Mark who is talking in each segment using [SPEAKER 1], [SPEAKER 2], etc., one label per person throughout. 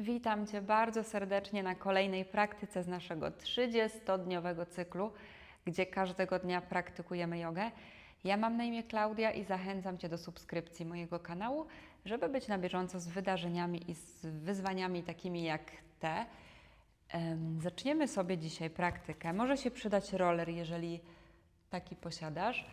[SPEAKER 1] Witam Cię bardzo serdecznie na kolejnej praktyce z naszego 30-dniowego cyklu, gdzie każdego dnia praktykujemy jogę. Ja mam na imię Klaudia i zachęcam Cię do subskrypcji mojego kanału, żeby być na bieżąco z wydarzeniami i z wyzwaniami takimi jak te. Em, Zaczniemy sobie dzisiaj praktykę. Może się przydać roller, jeżeli taki posiadasz,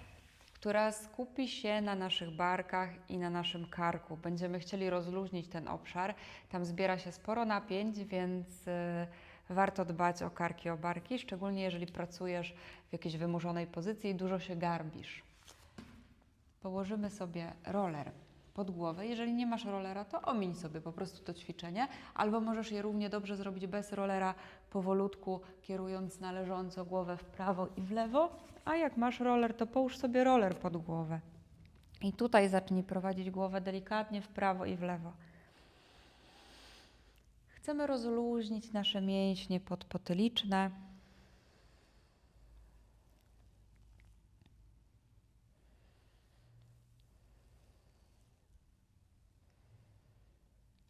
[SPEAKER 1] która skupi się na naszych barkach i na naszym karku. Będziemy chcieli rozluźnić ten obszar. Tam zbiera się sporo napięć, więc e, warto dbać o karki, o barki, szczególnie jeżeli pracujesz w jakiejś wymurzonej pozycji i dużo się garbisz. Położymy sobie roller pod głowę. Jeżeli nie masz rollera, to omiń sobie po prostu to ćwiczenie, albo możesz je równie dobrze zrobić bez rollera, powolutku, kierując należąco głowę w prawo i w lewo. A jak masz roller, to połóż sobie roller pod głowę. I tutaj zacznij prowadzić głowę delikatnie w prawo i w lewo. Chcemy rozluźnić nasze mięśnie podpotyliczne.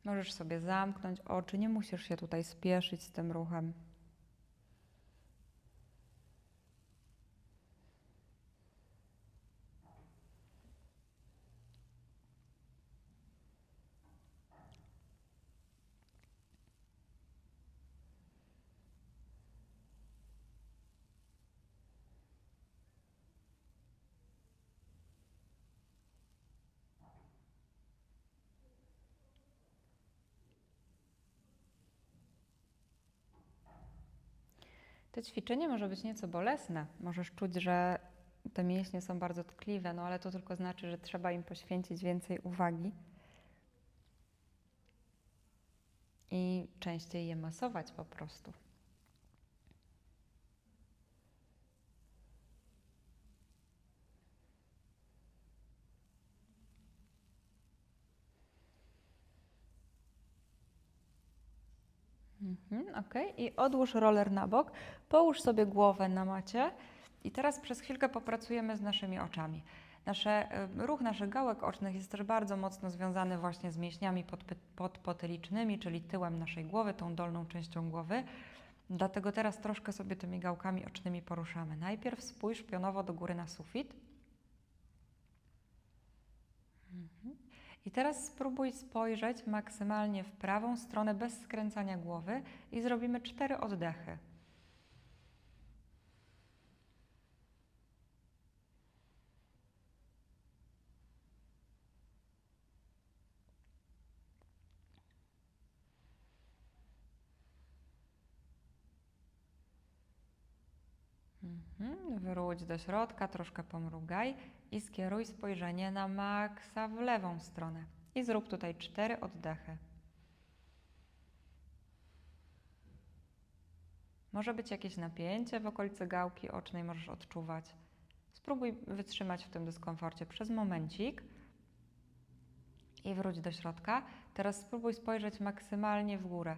[SPEAKER 1] Możesz sobie zamknąć oczy, nie musisz się tutaj spieszyć z tym ruchem. To ćwiczenie może być nieco bolesne. Możesz czuć, że te mięśnie są bardzo tkliwe, no ale to tylko znaczy, że trzeba im poświęcić więcej uwagi i częściej je masować po prostu. Mhm, ok, i odłóż roller na bok, połóż sobie głowę na macie i teraz przez chwilkę popracujemy z naszymi oczami. Nasze, ruch naszych gałek ocznych jest też bardzo mocno związany właśnie z mięśniami podpotylicznymi, czyli tyłem naszej głowy, tą dolną częścią głowy. Dlatego teraz troszkę sobie tymi gałkami ocznymi poruszamy. Najpierw spójrz pionowo do góry na sufit. Mhm. I teraz spróbuj spojrzeć maksymalnie w prawą stronę bez skręcania głowy i zrobimy cztery oddechy. Mhm. Wróć do środka, troszkę pomrugaj i skieruj spojrzenie na maksa w lewą stronę. I zrób tutaj cztery oddechy. Może być jakieś napięcie w okolicy gałki ocznej, możesz odczuwać. Spróbuj wytrzymać w tym dyskomforcie przez momencik i wróć do środka. Teraz spróbuj spojrzeć maksymalnie w górę.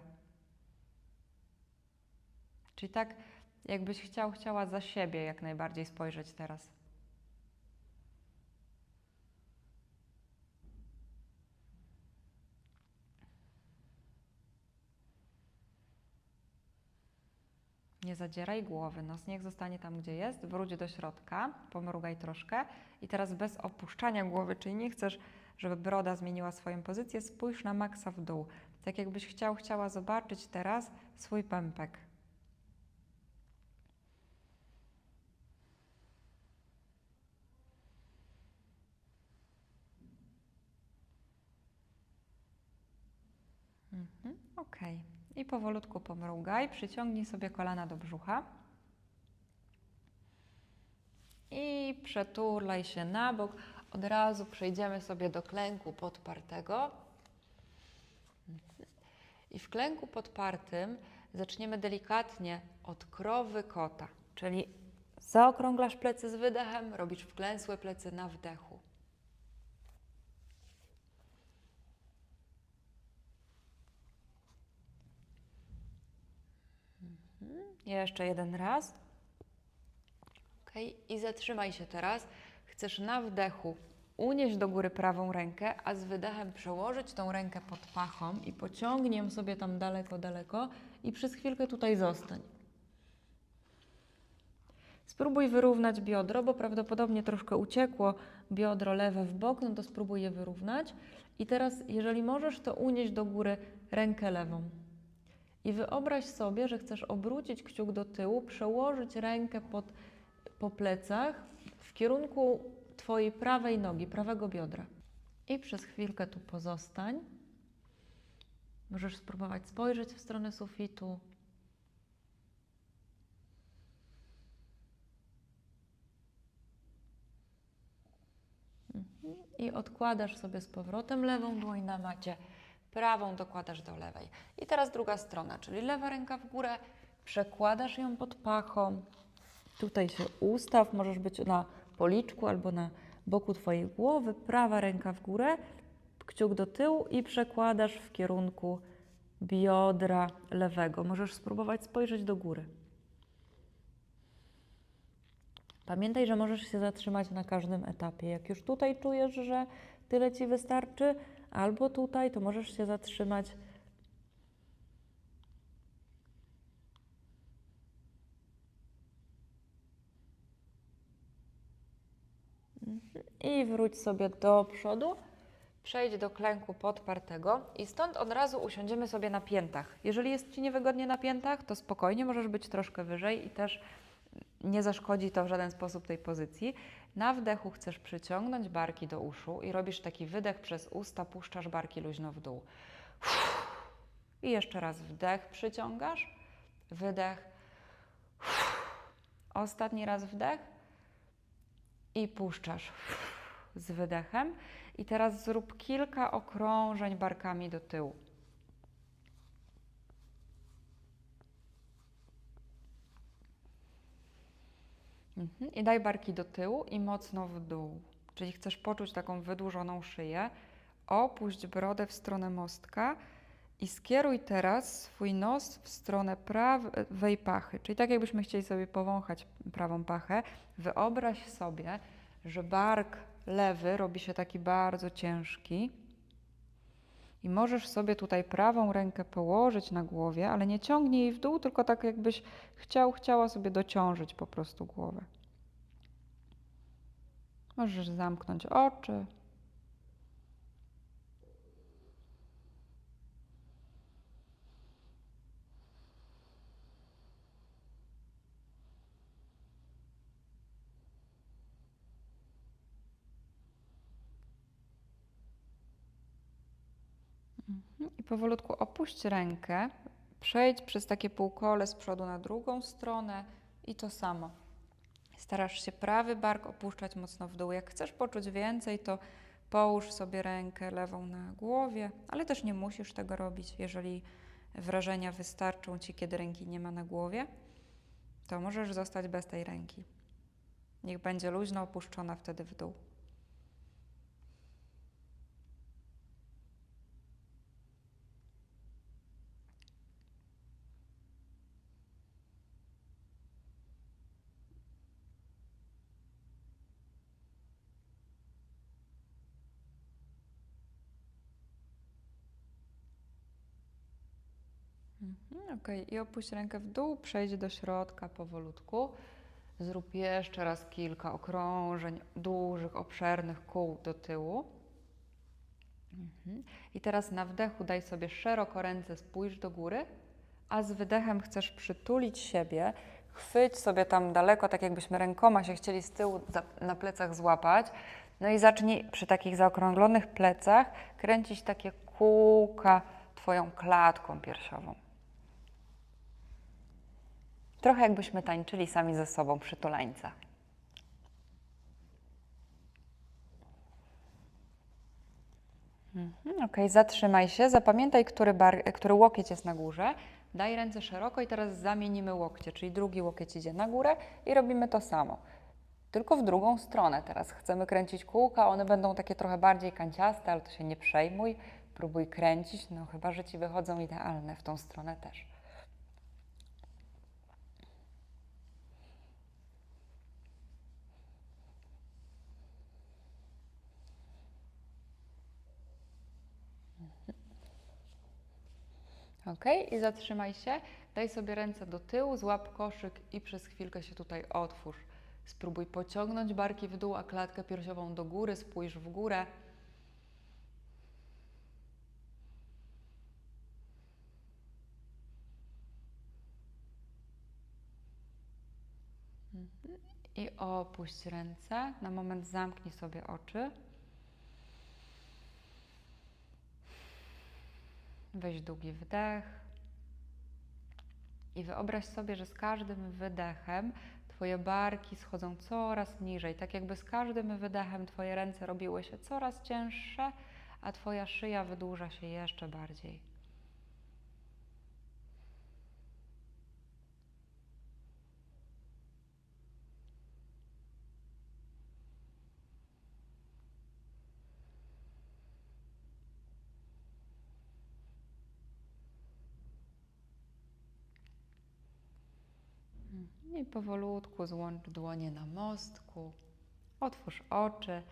[SPEAKER 1] Czyli tak, jakbyś chciał, chciała za siebie jak najbardziej spojrzeć teraz. Nie zadzieraj głowy, nos niech zostanie tam, gdzie jest, wróć do środka, pomrugaj troszkę i teraz bez opuszczania głowy, czyli nie chcesz, żeby broda zmieniła swoją pozycję, spójrz na maksa w dół. Tak jakbyś chciał, chciała zobaczyć teraz swój pępek. Mhm, ok. I powolutku pomrugaj, przyciągnij sobie kolana do brzucha. I przeturlaj się na bok. Od razu przejdziemy sobie do klęku podpartego. I w klęku podpartym zaczniemy delikatnie od krowy kota, czyli zaokrąglasz plecy z wydechem, robisz wklęsłe plecy na wdechu. Jeszcze jeden raz. Ok, i zatrzymaj się teraz. Chcesz na wdechu unieść do góry prawą rękę, a z wydechem przełożyć tą rękę pod pachą i pociągnij ją sobie tam daleko, daleko i przez chwilkę tutaj zostań. Spróbuj wyrównać biodro, bo prawdopodobnie troszkę uciekło biodro lewe w bok, no to spróbuj je wyrównać. I teraz, jeżeli możesz, to unieść do góry rękę lewą. I wyobraź sobie, że chcesz obrócić kciuk do tyłu, przełożyć rękę pod, po plecach w kierunku Twojej prawej nogi, prawego biodra. I przez chwilkę tu pozostań. Możesz spróbować spojrzeć w stronę sufitu. Mhm. I odkładasz sobie z powrotem lewą dłoń na macie, prawą dokładasz do lewej. I teraz druga strona, czyli lewa ręka w górę, przekładasz ją pod pachą. Tutaj się ustaw, możesz być na policzku albo na boku Twojej głowy, prawa ręka w górę, kciuk do tyłu i przekładasz w kierunku biodra lewego. Możesz spróbować spojrzeć do góry. Pamiętaj, że możesz się zatrzymać na każdym etapie. Jak już tutaj czujesz, że tyle Ci wystarczy, albo tutaj, to możesz się zatrzymać. I wróć sobie do przodu. Przejdź do klęku podpartego i stąd od razu usiądziemy sobie na piętach. Jeżeli jest Ci niewygodnie na piętach, to spokojnie możesz być troszkę wyżej i też nie zaszkodzi to w żaden sposób tej pozycji. Na wdechu chcesz przyciągnąć barki do uszu i robisz taki wydech przez usta, puszczasz barki luźno w dół. I jeszcze raz wdech przyciągasz, wydech. Ostatni raz wdech i puszczasz z wydechem. I teraz zrób kilka okrążeń barkami do tyłu. Mhm. I daj barki do tyłu i mocno w dół. Czyli chcesz poczuć taką wydłużoną szyję. Opuść brodę w stronę mostka i skieruj teraz swój nos w stronę prawej pachy. Czyli tak jakbyśmy chcieli sobie powąchać prawą pachę. Wyobraź sobie, że bark lewy robi się taki bardzo ciężki. I możesz sobie tutaj prawą rękę położyć na głowie, ale nie ciągnij jej w dół, tylko tak jakbyś chciał, chciała sobie dociążyć po prostu głowę. Możesz zamknąć oczy. I powolutku opuść rękę, przejdź przez takie półkole z przodu na drugą stronę i to samo. Starasz się prawy bark opuszczać mocno w dół. Jak chcesz poczuć więcej, to połóż sobie rękę lewą na głowie, ale też nie musisz tego robić. Jeżeli wrażenia wystarczą ci, kiedy ręki nie ma na głowie, to możesz zostać bez tej ręki. Niech będzie luźno opuszczona wtedy w dół. Mhm, ok, i opuść rękę w dół, przejdź do środka powolutku. Zrób jeszcze raz kilka okrążeń dużych, obszernych kół do tyłu. Mhm. I teraz na wdechu daj sobie szeroko ręce, spójrz do góry, a z wydechem chcesz przytulić siebie. Chwyć sobie tam daleko, tak jakbyśmy rękoma się chcieli z tyłu na plecach złapać. No i zacznij przy takich zaokrąglonych plecach kręcić takie kółka Twoją klatką piersiową. Trochę jakbyśmy tańczyli sami ze sobą przy tuleńca. Mhm, ok, zatrzymaj się. Zapamiętaj, który, bar, który łokieć jest na górze. Daj ręce szeroko i teraz zamienimy łokcie, czyli drugi łokieć idzie na górę i robimy to samo. Tylko w drugą stronę teraz. Chcemy kręcić kółka, one będą takie trochę bardziej kanciaste, ale to się nie przejmuj. Próbuj kręcić, no chyba, że Ci wychodzą idealne w tą stronę też. Ok, i zatrzymaj się. Daj sobie ręce do tyłu, złap koszyk i przez chwilkę się tutaj otwórz. Spróbuj pociągnąć barki w dół, a klatkę piersiową do góry, spójrz w górę. Mhm. I opuść ręce. Na moment zamknij sobie oczy. Weź długi wdech. I wyobraź sobie, że z każdym wydechem Twoje barki schodzą coraz niżej, tak jakby z każdym wydechem Twoje ręce robiły się coraz cięższe, a Twoja szyja wydłuża się jeszcze bardziej. I powolutku złącz dłonie na mostku. Otwórz oczy.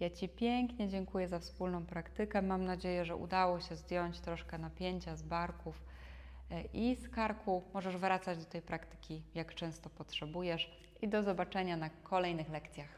[SPEAKER 1] Ja Ci pięknie dziękuję za wspólną praktykę. Mam nadzieję, że udało się zdjąć troszkę napięcia z barków e, i z karku. Możesz wracać do tej praktyki jak często potrzebujesz. I do zobaczenia na kolejnych lekcjach.